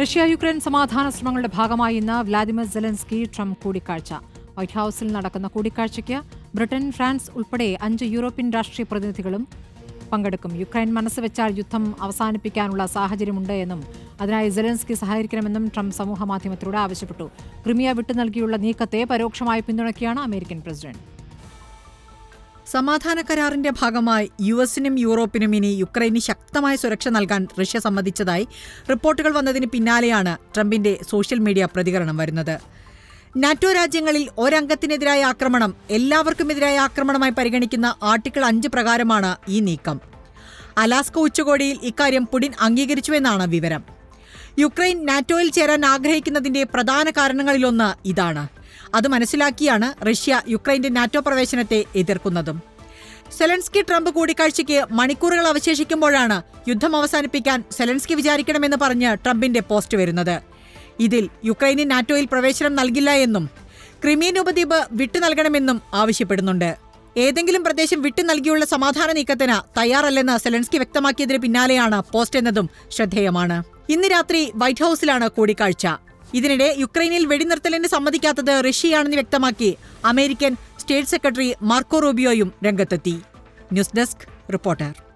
Russia Ukraine സമാധാന ശ്രമങ്ങളുടെ ഭാഗമായി ഇന്ന് വ്ളാദിമിർ സെലൻസ്കി ട്രംപ് കൂടിക്കാഴ്ച. വൈറ്റ് ഹൌസിൽ നടക്കുന്ന കൂടിക്കാഴ്ചയ്ക്ക് ബ്രിട്ടൻ ഫ്രാൻസ് ഉൾപ്പെടെ അഞ്ച് യൂറോപ്യൻ രാഷ്ട്രീയ പ്രതിനിധികളും പങ്കെടുക്കും. യുക്രൈൻ മനസ്സ് വെച്ചാൽ യുദ്ധം അവസാനിപ്പിക്കാനുള്ള സാഹചര്യമുണ്ട് എന്നും അതിനായി സെലൻസ്കി സഹകരിക്കണമെന്നും ട്രംപ് സമൂഹമാധ്യമത്തിലൂടെ ആവശ്യപ്പെട്ടു. ക്രിമിയ വിട്ടു നൽകിയുള്ള നീക്കത്തെ പരോക്ഷമായി പിന്തുണയ്ക്കുകയാണ് അമേരിക്കൻ പ്രസിഡന്റ്. സമാധാന കരാറിന്റെ ഭാഗമായി യു എസിനും യൂറോപ്പിനും ഇനി യുക്രൈന് ശക്തമായ സുരക്ഷ നൽകാൻ റഷ്യ സമ്മതിച്ചതായി റിപ്പോർട്ടുകൾ വന്നതിന് പിന്നാലെയാണ് ട്രംപിന്റെ സോഷ്യൽ മീഡിയ പ്രതികരണം വരുന്നത്. നാറ്റോ രാജ്യങ്ങളിൽ ഒരംഗത്തിനെതിരായ ആക്രമണം എല്ലാവർക്കുമെതിരായ ആക്രമണമായി പരിഗണിക്കുന്ന ആർട്ടിക്കിൾ അഞ്ച് പ്രകാരമാണ് ഈ നീക്കം. അലാസ്ക ഉച്ചകോടിയിൽ ഇക്കാര്യം പുടിൻ അംഗീകരിച്ചുവെന്നാണ് വിവരം. യുക്രൈൻ നാറ്റോയിൽ ചേരാൻ ആഗ്രഹിക്കുന്നതിന്റെ പ്രധാന കാരണങ്ങളിലൊന്ന് ഇതാണ്. അത് മനസ്സിലാക്കിയാണ് റഷ്യ യുക്രൈന്റെ നാറ്റോ പ്രവേശനത്തെ എതിർക്കുന്നതും. സെലൻസ്കി ട്രംപ് കൂടിക്കാഴ്ചയ്ക്ക് മണിക്കൂറുകൾ അവശേഷിക്കുമ്പോഴാണ് യുദ്ധം അവസാനിപ്പിക്കാൻ സെലൻസ്കി വിചാരിക്കണമെന്ന് പറഞ്ഞ് ട്രംപിന്റെ പോസ്റ്റ് വരുന്നത്. ഇതിൽ യുക്രൈന് നാറ്റോയിൽ പ്രവേശനം നൽകില്ല എന്നും ക്രിമിയൻ ഉപദ്വീപ് വിട്ടു നൽകണമെന്നും ആവശ്യപ്പെടുന്നുണ്ട്. ഏതെങ്കിലും പ്രദേശം വിട്ടു നൽകിയുള്ള സമാധാന നീക്കത്തിന് തയ്യാറല്ലെന്ന് സെലൻസ്കി വ്യക്തമാക്കിയതിന് പിന്നാലെയാണ് പോസ്റ്റ് എന്നതും ശ്രദ്ധേയമാണ്. ഇന്ന് രാത്രി വൈറ്റ് ഹൌസിലാണ് കൂടിക്കാഴ്ച. ഇതിനിടെ യുക്രൈനിൽ വെടിനിർത്തലിന് സമ്മതിക്കാത്തത് റഷ്യയാണെന്ന് വ്യക്തമാക്കി അമേരിക്കൻ സ്റ്റേറ്റ് സെക്രട്ടറി മാർക്കോ റൂബിയോയും രംഗത്തെത്തി. News desk reporter.